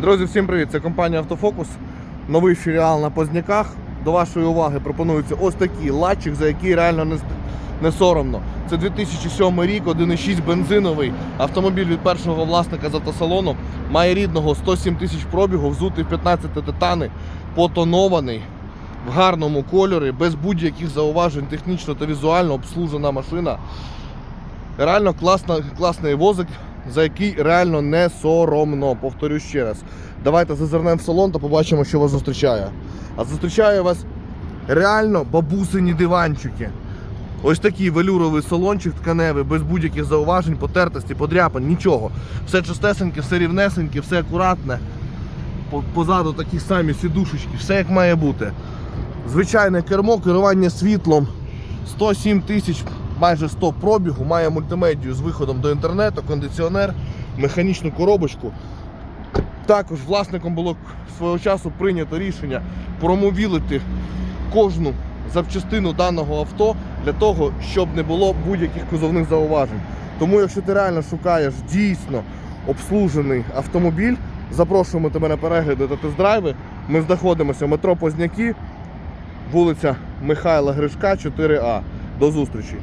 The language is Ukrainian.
Друзі, всім привіт! Це компанія Автофокус. Новий філіал на Позняках. До вашої уваги пропонується ось такий латчик, за який реально не, не соромно. Це 2007 рік, 1,6 бензиновий автомобіль від першого власника з автосалону. Має рідного 107 тисяч пробігу, взутий 15 титани, потонований в гарному кольорі, без будь-яких зауважень, технічно та візуально обслужена машина. Реально класна, класний возик, за який реально не соромно. Повторю ще раз. Давайте зазирнемо в салон та побачимо, що вас зустрічає. А зустрічає вас реально бабусині диванчики. Ось такий велюровий салончик тканевий, без будь-яких зауважень, потертості, подряпин, нічого. Все чистесеньке, все рівнесеньке, все акуратне. Позаду такі самі сідушечки, все як має бути. Звичайне кермо, керування світлом, 107 тисяч, майже 100 пробігу, має мультимедію з виходом до інтернету, кондиціонер, механічну коробочку. Також власником було свого часу прийнято рішення промовілити кожну запчастину даного авто для того, щоб не було будь-яких кузовних зауважень. Тому, якщо ти реально шукаєш дійсно обслужений автомобіль, запрошуємо тебе на перегляди та тест-драйви. Ми знаходимося в метро Позняки, вулиця Михайла Гришка, 4А. До зустрічі!